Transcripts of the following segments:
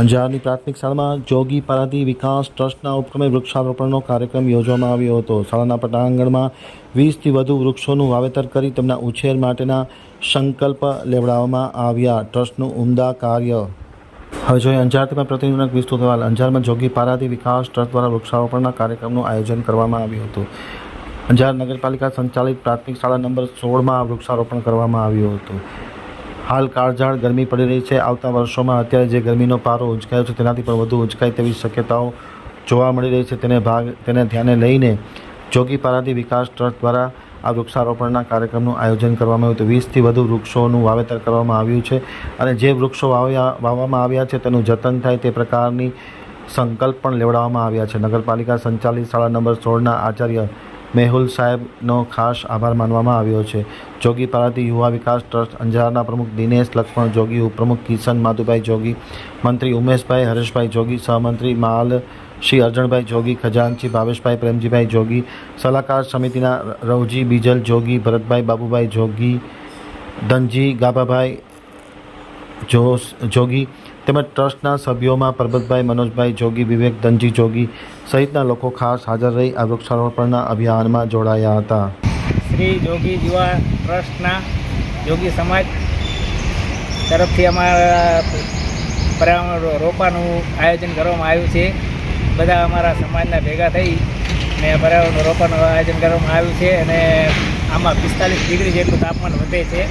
અંજારની પ્રાથમિક શાળામાં જોગી પારાદી વિકાસ ટ્રસ્ટના ઉપક્રમે વૃક્ષારોપણનો કાર્યક્રમ યોજવામાં આવ્યો હતો. શાળાના પટાંગણમાં વીસથી વધુ વૃક્ષોનું વાવેતર કરી તેમના ઉછેર માટેના સંકલ્પ લેવડાવવામાં આવ્યા. ટ્રસ્ટનું ઉમદા કાર્ય. હવે જોઈએ અંજારથી પ્રતિનિધિક વિસ્તૃત અહેવાલ. અંજારમાં જોગી પારાદી વિકાસ ટ્રસ્ટ દ્વારા વૃક્ષારોપણના કાર્યક્રમનું આયોજન કરવામાં આવ્યું હતું. અંજાર નગરપાલિકા સંચાલિત પ્રાથમિક શાળા નંબર સોળમાં વૃક્ષારોપણ કરવામાં આવ્યું હતું. હાલ કાળઝાળ ગરમી પડી રહી છે. આવતા વર્ષોમાં અત્યારે જે ગરમીનો પારો ઉંચકાયો છે તેનાથી પણ વધુ ઉંચકાય તેવી શક્યતાઓ જોવા મળી રહી છે. તેને ભાગ, તેને ધ્યાને લઈને જોગીપારાથી વિકાસ ટ્રસ્ટ દ્વારા આ વૃક્ષારોપણના કાર્યક્રમનું આયોજન કરવામાં આવ્યું હતું. વીસથી વધુ વૃક્ષોનું વાવેતર કરવામાં આવ્યું છે અને જે વૃક્ષો વાવ્યા, વાવવામાં આવ્યા છે તેનું જતન થાય તે પ્રકારની સંકલ્પ પણ લેવડાવવામાં આવ્યા છે. નગરપાલિકા સંચાલિત શાળા નંબર સોળના આચાર્ય મેહુલ સાહેબનો ખાસ આભાર માનવામાં આવ્યો છે. જોગી પારાદી યુવા વિકાસ ટ્રસ્ટ અંજારના પ્રમુખ દિનેશ લક્ષ્મણ, જોગી ઉપપ્રમુખ કિશન માધુભાઈ, જોગી મંત્રી ઉમેશભાઈ, હરેશભાઈ, જોગી સહમંત્રી માલ શ્રી અર્જણભાઈ, જોગી ખજાનચી, ભાવેશભાઈ, પ્રેમજીભાઈ, જોગી સલાહકાર સમિતિના રવજી બીજલ, જોગી ભરતભાઈ બાબુભાઈ, જોગી ધનજી ગાભાભાઈ જોશ જોગી તેમજ ટ્રસ્ટના સભ્યોમાં પરબતભાઈ મનોજભાઈ જોગી, વિવેક ધનજી જોગી સહિતના લોકો ખાસ હાજર રહી આ વૃક્ષારોપણના અભિયાનમાં જોડાયા હતા. શ્રી જોગી યુવા ટ્રસ્ટના જોગી સમાજ તરફથી અમારા પર્યાવરણ રોપાનું આયોજન કરવામાં આવ્યું છે. બધા અમારા સમાજના ભેગા થઈ ને પર્યાવરણ રોપાનું આયોજન કરવામાં આવ્યું છે અને આમાં પિસ્તાલીસ ડિગ્રી જેટલું તાપમાન વધે છે.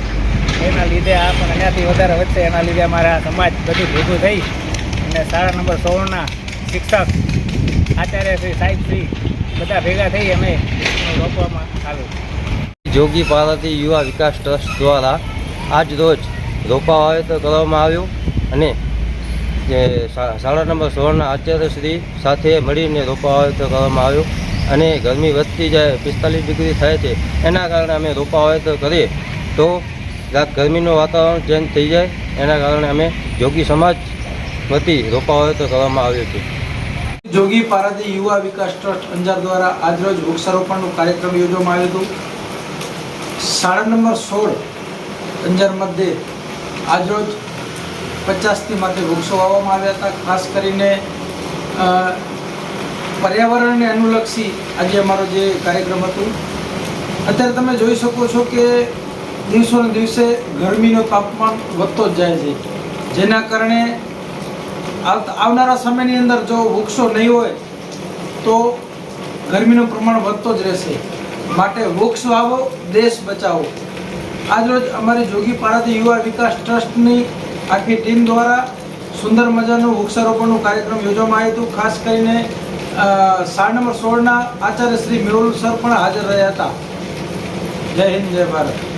એના લીધે આ પણ એનાથી વધારે વધશે. એના લીધે અમારા સમાજ બધું ભેગું થઈ અને સાડા નંબર સોળના શિક્ષક આચાર્ય શ્રી સાહેબ શ્રી બધા ભેગા થઈ અમે રોપવામાં આવ્યું જોગી પાર્વતી યુવા વિકાસ ટ્રસ્ટ દ્વારા આજ રોજ રોપા વાવેતર કરવામાં આવ્યું અને શાળા નંબર સોળના આચાર્ય શ્રી સાથે મળીને રોપા વાવેતર કરવામાં આવ્યું અને ગરમી વધતી જાય પિસ્તાલીસ ડિગ્રી થાય છે એના કારણે અમે રોપા વાવેતર કરીએ તો ગરમીનું વાતાવરણ ચેન્જ થઈ જાય, એના કારણે અમે જોગી સમાજ વતી રોપા તો કરવામાં આવ્યો છે. જોગી પારાદી યુવા વિકાસ ટ્રસ્ટ અંજાર દ્વારા આજરોજ વૃક્ષારોપણનું કાર્યક્રમ યોજવામાં આવ્યો હતો. શાળા નંબર સોળ, અંજાર મધ્યે, આજરોજ પચાસથી માટે વૃક્ષો વાવવામાં આવ્યા હતા. ખાસ કરીને પર્યાવરણને અનુલક્ષી આજે અમારો જે કાર્યક્રમ હતો. અત્યારે તમે જોઈ શકો છો કે દિવસો ને દિવસે ગરમીનું તાપમાન વધતો જ જાય છે. જેના કારણે આવનારા સમયની અંદર જો વૃક્ષો નહીં હોય તો ગરમીનું પ્રમાણ વધતો જ રહેશે. માટે વૃક્ષ વાવો દેશ બચાવો. આજરોજ અમારી જોગીપાડાથી યુવા વિકાસ ટ્રસ્ટની આખી ટીમ દ્વારા સુંદર મજાનું વૃક્ષારોપણનું કાર્યક્રમ યોજવામાં આવ્યું હતું. ખાસ કરીને અ, નંબર સોળના આચાર્ય શ્રી મેહુલ સર પણ હાજર રહ્યા હતા. જય હિન્દ જય ભારત.